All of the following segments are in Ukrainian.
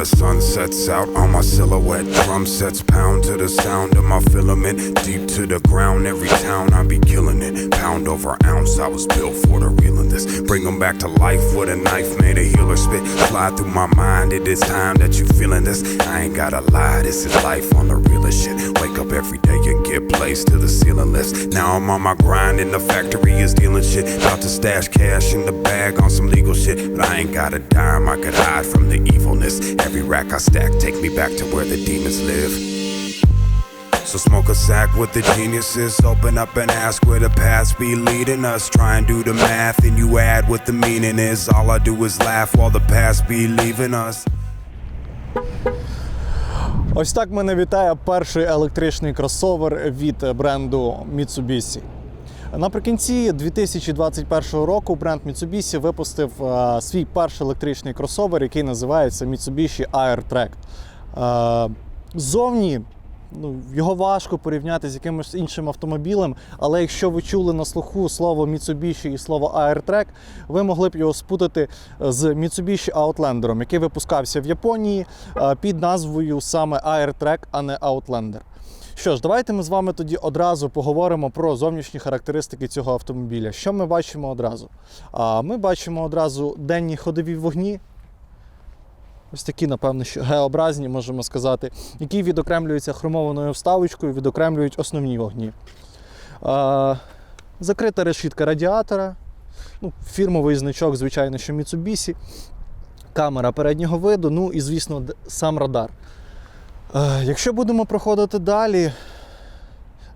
The sun sets out on my silhouette. Drum sets pound to the sound of my filament. Deep to the ground, every town I be killing it. Pound over ounce, I was built for the real this. Bring 'em back to life with a knife, made a healer spit. Fly through my mind, it is time that you feeling this. I ain't gotta lie, this is life on the realest shit. Wake up every day and get placed to the ceiling list. Now I'm on my grind and the factory is dealing shit. About to stash cash in the bag on some legal shit. But I ain't got a dime, I could hide from the evilness. Every rack I stack take me back to where the demons live. So smoke a sack with the geniuses. Open up and ask where the paths be leading us. Try and do the math and you add what the meaning is. All I do is laugh while the past be leaving us. Ось так мене вітає перший електричний кросовер від бренду Mitsubishi. Наприкінці 2021 року бренд Mitsubishi випустив е, свій перший електричний кросовер, який називається Mitsubishi Airtrack. Е, ззовні ну, його важко порівняти з якимось іншим автомобілем, але якщо ви чули на слуху слово Mitsubishi і слово Airtrack, ви могли б його спутати з Mitsubishi Outlander, який випускався в Японії е, під назвою саме Airtrack, а не Outlander. Що ж, давайте ми з вами тоді одразу поговоримо про зовнішні характеристики цього автомобіля. Що ми бачимо одразу? А ми бачимо одразу денні ходові вогні. Ось такі, напевно, що Г-образні, можемо сказати, які відокремлюються хромованою вставочкою, відокремлюють основні вогні. А, закрита решітка радіатора, ну, фірмовий значок, звичайно, що Mitsubishi, камера переднього виду, ну і, звісно, сам радар. Е, Якщо будемо проходити далі,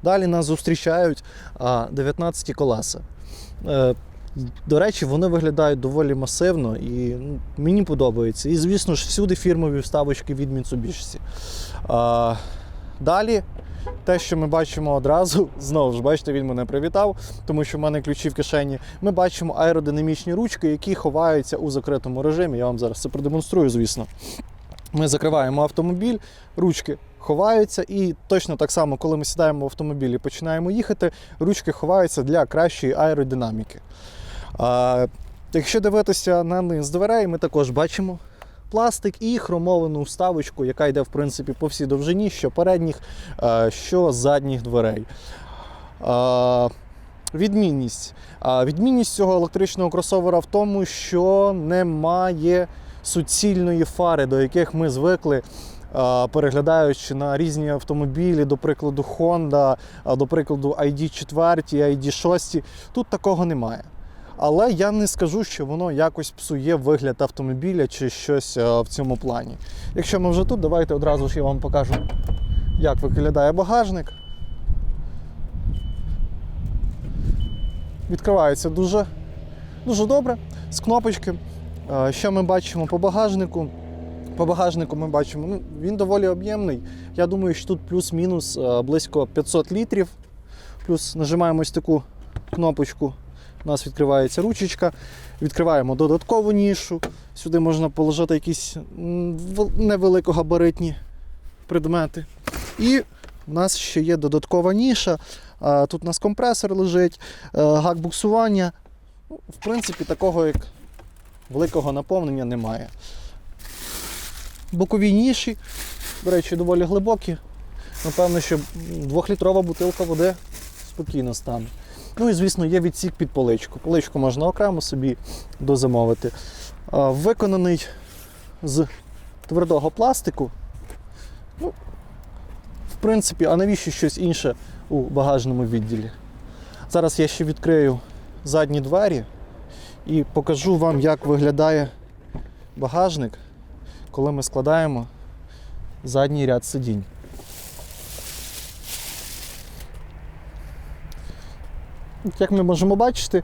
далі нас зустрічають а, 19 колеса. Е, До речі, вони виглядають доволі масивно і ну, мені подобається. І, звісно ж, всюди фірмові вставочки від Mitsubishi. Далі, те, що ми бачимо одразу, знову ж бачите, він мене привітав, тому що в мене ключі в кишені. Ми бачимо аеродинамічні ручки, які ховаються у закритому режимі. Я вам зараз це продемонструю, звісно. Ми закриваємо автомобіль, ручки ховаються, і точно так само, коли ми сідаємо в автомобіль і починаємо їхати, ручки ховаються для кращої аеродинаміки. А, якщо дивитися на низ дверей, ми також бачимо пластик і хромовану вставочку, яка йде в принципі по всій довжині, що передніх, що задніх дверей. А, Відмінність. А, Відмінність цього електричного кросовера в тому, що немає суцільної фари, до яких ми звикли. Переглядаючи на різні автомобілі, до прикладу Honda, до прикладу ID4, ID6, тут такого немає. Але я не скажу, що воно якось псує вигляд автомобіля чи щось в цьому плані. Якщо ми вже тут, давайте одразу ж я вам покажу, як виглядає багажник. Відкривається дуже, дуже добре з кнопочки. Що ми бачимо по багажнику? По багажнику ми бачимо, ну, він доволі об'ємний. Я думаю, що тут плюс-мінус близько 500 літрів. Плюс нажимаємо ось таку кнопочку. У нас відкривається ручечка. Відкриваємо додаткову нішу. Сюди можна положити якісь невеликогабаритні предмети. І у нас ще є додаткова ніша. Тут у нас компресор лежить, е, гак буксування. Ну, В принципі, такого як великого наповнення немає. Бокові ніші, до речі, доволі глибокі. Напевно, що двохлітрова бутилка води спокійно стане. Ну і, звісно, є відсік під поличку. Поличку можна окремо собі дозамовити. Виконаний з твердого пластику. Ну, в принципі, а навіщо щось інше у багажному відділі? Зараз я ще відкрию задні двері і покажу вам, як виглядає багажник, коли ми складаємо задній ряд сидінь. Як ми можемо бачити,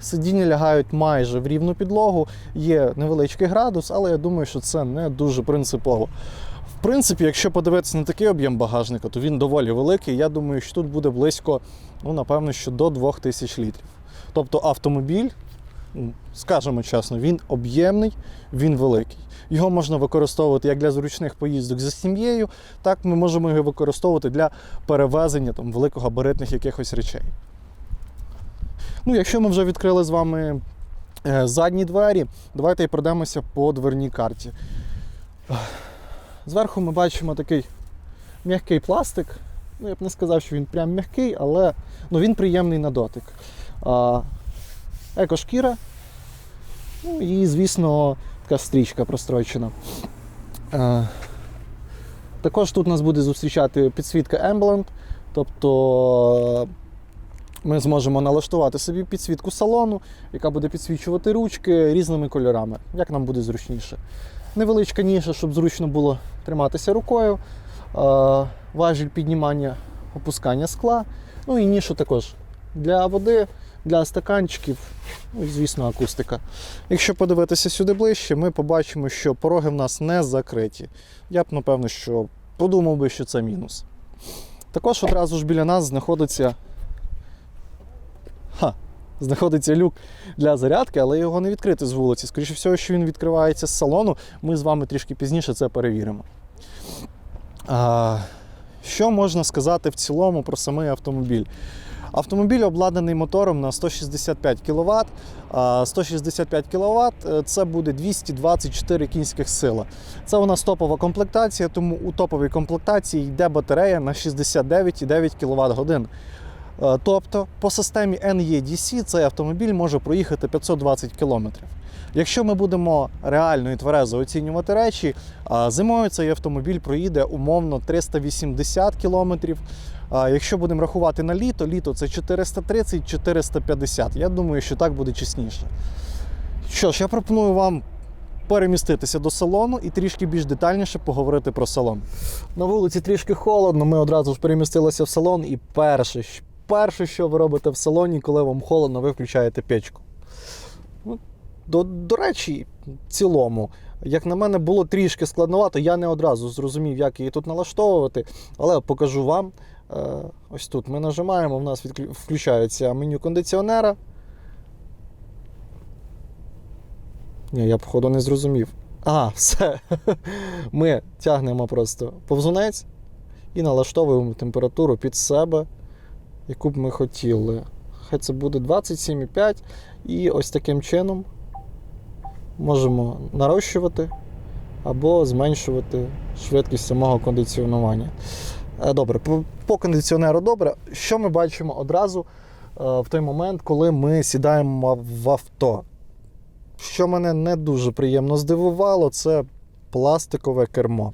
сидіння лягають майже в рівну підлогу, є невеличкий градус, але я думаю, що це не дуже принципово. В принципі, якщо подивитися на такий об'єм багажника, то він доволі великий. Я думаю, що тут буде близько, ну, напевно, що до 2000 літрів. Тобто автомобіль, скажемо чесно, він об'ємний, він великий. Його можна використовувати як для зручних поїздок за сім'єю, так ми можемо його використовувати для перевезення там, великогабаритних якихось речей. Ну, якщо ми вже відкрили з вами Е, Задні двері. Давайте і пройдемося по дверній карті. Зверху ми бачимо такий м'який пластик. Ну, я б не сказав, що він прям м'який, але ну, він приємний на дотик. А, екошкіра. Ну і, звісно, така стрічка прострочена. Також тут нас буде зустрічати підсвітка Ambient, тобто ми зможемо налаштувати собі підсвітку салону, яка буде підсвічувати ручки різними кольорами, як нам буде зручніше. Невеличка ніша, щоб зручно було триматися рукою, важіль піднімання, опускання скла, ну і нішу також для води, для стаканчиків, ну звісно, акустика. Якщо подивитися сюди ближче, ми побачимо, що пороги в нас не закриті. Я б, напевно, що подумав би, що це мінус. Також одразу ж біля нас знаходиться. Ха, знаходиться люк для зарядки, але його не відкрити з вулиці. Скоріше всього, що він відкривається з салону. Ми з вами трішки пізніше це перевіримо. А, що можна сказати в цілому про самий автомобіль? Автомобіль обладнаний мотором на 165 кВт. 165 кВт це буде 224 кінських сила. Це у нас топова комплектація, тому у топовій комплектації йде батарея на 69,9 кВт годин. Е, Тобто по системі NEDC цей автомобіль може проїхати 520 км. Якщо ми будемо реально і тверезо оцінювати речі, зимою цей автомобіль проїде умовно 380 км. Якщо будемо рахувати на літо, літо це 430-450. Я думаю, що так буде чесніше. Що ж, я пропоную вам переміститися до салону і трішки більш детальніше поговорити про салон. На вулиці трішки холодно, ми одразу ж перемістилися в салон, і перше, перше, що ви робите в салоні, коли вам холодно, ви включаєте печку. Ну, До, до речі, в цілому, як на мене, було трішки складновато. Я не одразу зрозумів, як її тут налаштовувати, але покажу вам. Е, Ось тут ми нажимаємо, в нас включається меню кондиціонера. Ні, я, походу, не зрозумів. А, все. Ми тягнемо просто повзунець і налаштовуємо температуру під себе, яку б ми хотіли. Хай це буде 27,5. І ось таким чином можемо нарощувати або зменшувати швидкість самого кондиціонування. Е, Добре, по, кондиціонеру добре. Що ми бачимо одразу е, в той момент, коли ми сідаємо в авто? Що мене не дуже приємно здивувало, це пластикове кермо.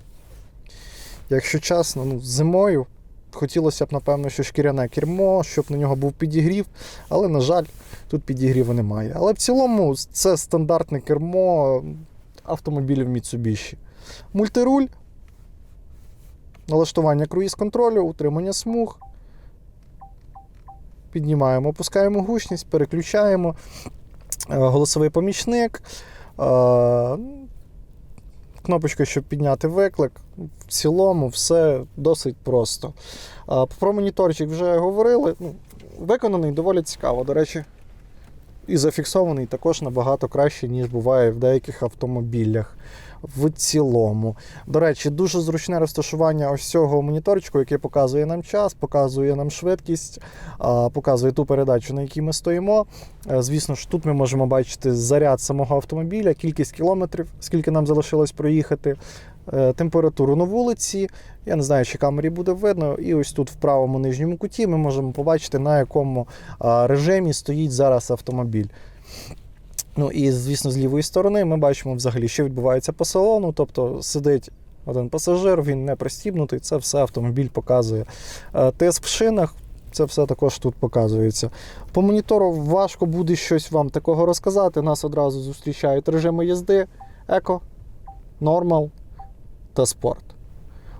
Якщо чесно, ну, зимою хотілося б, напевно, що шкіряне кермо, щоб на нього був підігрів, але, на жаль, тут підігріву немає. Але в цілому це стандартне кермо автомобілів Mitsubishi. Мультируль, налаштування круїз-контролю, утримання смуг. Піднімаємо, опускаємо гучність, переключаємо. Е, Голосовий помічник. е, Кнопочка, щоб підняти виклик. В цілому все досить просто. Про моніторчик вже говорили. Ну, Виконаний доволі цікаво. До речі, і зафіксований також набагато краще, ніж буває в деяких автомобілях. В цілому. До речі, дуже зручне розташування ось цього моніторчику, який показує нам час, показує нам швидкість, показує ту передачу, на якій ми стоїмо. Е, Звісно ж, тут ми можемо бачити заряд самого автомобіля, кількість кілометрів, скільки нам залишилось проїхати, е, температуру на вулиці. Я не знаю, чи камері буде видно. І ось тут в правому нижньому куті ми можемо побачити, на якому режимі стоїть зараз автомобіль. Ну і, звісно, з лівої сторони ми бачимо взагалі, що відбувається по салону. Тобто сидить один пасажир, він не пристібнутий, це все автомобіль показує. Е, Тиск в шинах, це все також тут показується. По монітору важко буде щось вам такого розказати. Нас одразу зустрічають режими їзди, еко, нормал та спорт.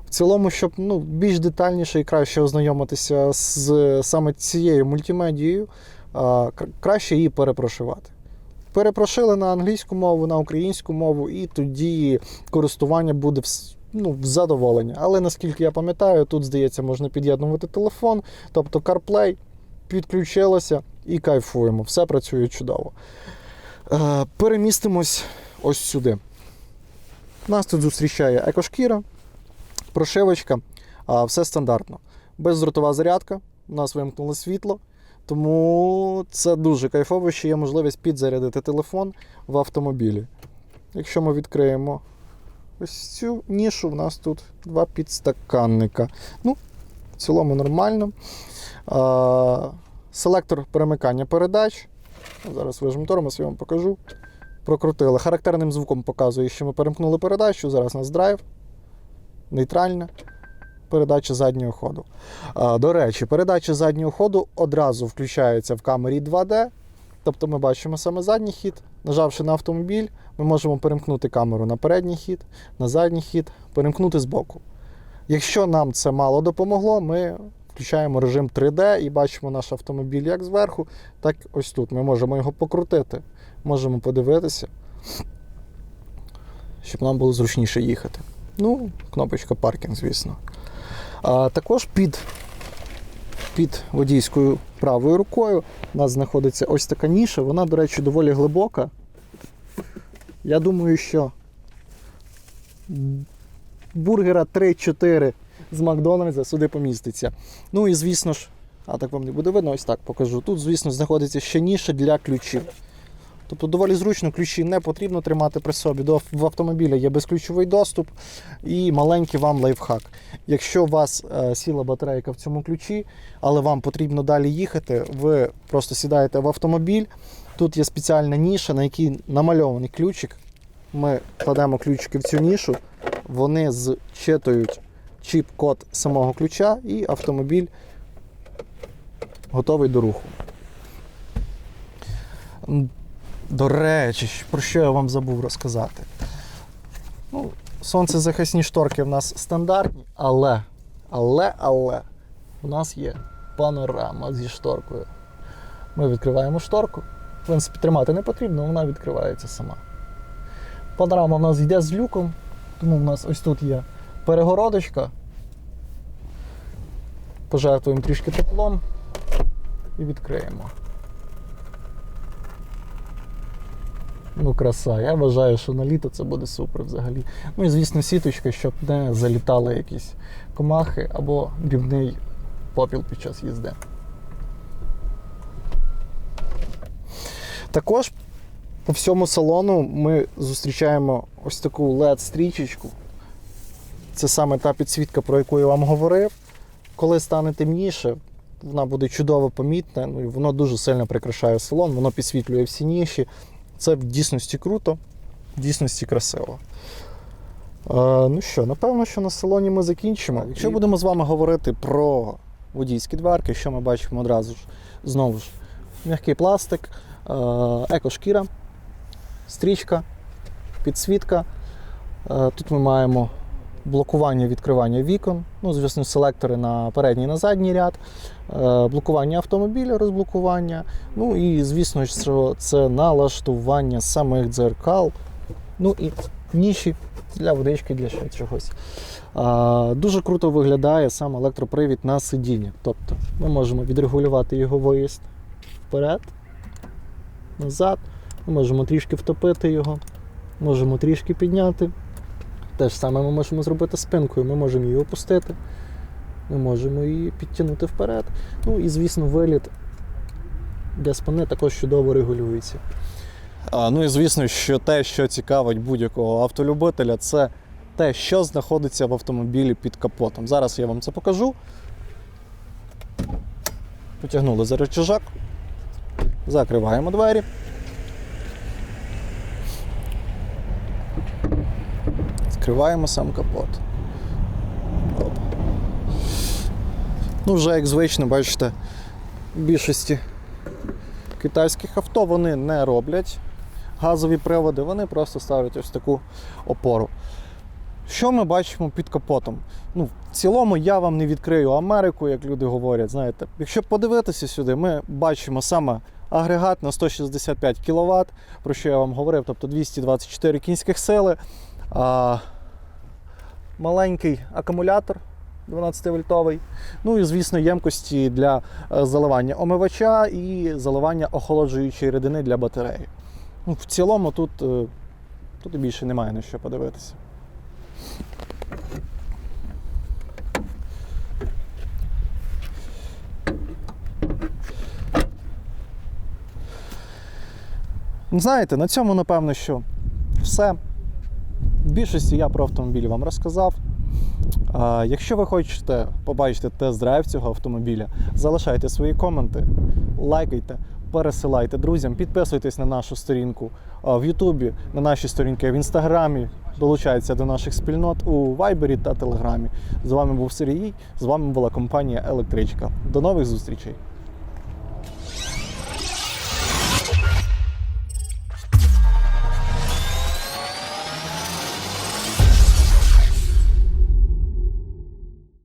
В цілому, щоб ну, більш детальніше і краще ознайомитися з саме цією мультимедією, краще її перепрошивати. Перепрошили на англійську мову, на українську мову, і тоді користування буде ну, задоволення. Але наскільки я пам'ятаю, тут, здається, можна під'єднувати телефон, тобто CarPlay, підключилося і кайфуємо. Все працює чудово. Е, перемістимось ось сюди. Нас тут зустрічає екошкіра, прошивочка, все стандартно. Бездротова зарядка, у нас вимкнуло світло. Тому це дуже кайфово, що є можливість підзарядити телефон в автомобілі. Якщо ми відкриємо ось цю нішу, в нас тут два підстаканника. Ну, в цілому нормально. А, селектор перемикання передач. Зараз вижму тормоз, я вам покажу. Прокрутили. Характерним звуком показує, що ми перемкнули передачу. Зараз у нас драйв. Нейтральна. Передача заднього ходу. До речі, передача заднього ходу одразу включається в камері 2D. Тобто ми бачимо саме задній хід. Нажавши на автомобіль, ми можемо перемкнути камеру на передній хід, на задній хід, перемкнути збоку. Якщо нам це мало допомогло, ми включаємо режим 3D і бачимо наш автомобіль як зверху, так ось тут. Ми можемо його покрутити, можемо подивитися, щоб нам було зручніше їхати. Ну, кнопочка паркінг, звісно. А також під, під водійською правою рукою у нас знаходиться ось така ніша. Вона, до речі, доволі глибока. Я думаю, що бургера 3-4 з Макдональдса сюди поміститься. Ну і звісно ж, а так вам не буде видно, ось так покажу. Тут, звісно, знаходиться ще ніша для ключів. Тобто доволі зручно ключі не потрібно тримати при собі. До в автомобіля є безключовий доступ і маленький вам лайфхак. Якщо у вас е, сіла батарейка в цьому ключі, але вам потрібно далі їхати, ви просто сідаєте в автомобіль. Тут є спеціальна ніша, на якій намальований ключик. Ми кладемо ключики в цю нішу, вони зчитують чіп-код самого ключа, і автомобіль готовий до руху. До речі, про що я вам забув розказати. Ну, сонцезахисні шторки в нас стандартні, але, але, але, у нас є панорама зі шторкою. Ми відкриваємо шторку. В принципі, тримати не потрібно, вона відкривається сама. Панорама в нас йде з люком, тому в нас ось тут є перегородочка. Пожертвуємо трішки теплом і відкриємо. Ну, краса. Я вважаю, що на літо це буде супер взагалі. Ну і звісно, сіточка, щоб не залітали якісь комахи або дрібний попіл під час їзди. Також по всьому салону ми зустрічаємо ось таку LED-стрічечку. Це саме та підсвітка, про яку я вам говорив. Коли стане темніше, вона буде чудово помітна, ну і воно дуже сильно прикрашає салон, воно підсвітлює всі ніші. Це в дійсності круто, в дійсності красиво. Е, ну що, напевно, що на салоні ми закінчимо. Якщо будемо з вами говорити про водійські дверки, що ми бачимо одразу ж, знову ж, м'який пластик, е, екошкіра, стрічка, підсвітка. Е, тут ми маємо блокування відкривання вікон, ну, звісно, селектори на передній і на задній ряд, е, блокування автомобіля, розблокування. Ну і звісно, що це налаштування самих дзеркал. Ну і ніші для водички, для ще чогось. А, дуже круто виглядає сам електропривід на сидінні. Тобто ми можемо відрегулювати його виїзд вперед, назад. Ми можемо трішки втопити його, можемо трішки підняти. Те ж саме ми можемо зробити спинкою. Ми можемо її опустити, ми можемо її підтягнути вперед. Ну і, звісно, виліт для спини також чудово регулюється. А, ну і звісно, що те, що цікавить будь-якого автолюбителя, це те, що знаходиться в автомобілі під капотом. Зараз я вам це покажу. Потягнули за рычажок, закриваємо двері. Відкриваємо сам капот. Ну, вже як звично, бачите, в більшості китайських авто вони не роблять газові приводи, вони просто ставлять ось таку опору. Що ми бачимо під капотом? Ну, в цілому я вам не відкрию Америку, як люди говорять. Знаєте, якщо подивитися сюди, ми бачимо саме агрегат на 165 кВт, про що я вам говорив, тобто 224 кінських сили маленький акумулятор 12-вольтовий. Ну і, звісно, ємкості для е, заливання омивача і заливання охолоджуючої рідини для батареї. Ну, В цілому тут, е, тут і більше немає на що подивитися. Ну, знаєте, на цьому, напевно, що все. Більшості я про автомобілі вам розказав. Якщо ви хочете побачити тест-драйв цього автомобіля, залишайте свої коменти, лайкайте, пересилайте друзям, підписуйтесь на нашу сторінку в Ютубі, на наші сторінки в Інстаграмі. Долучайтеся до наших спільнот у Вайбері та Телеграмі. З вами був Сергій, з вами була компанія Електричка. До нових зустрічей!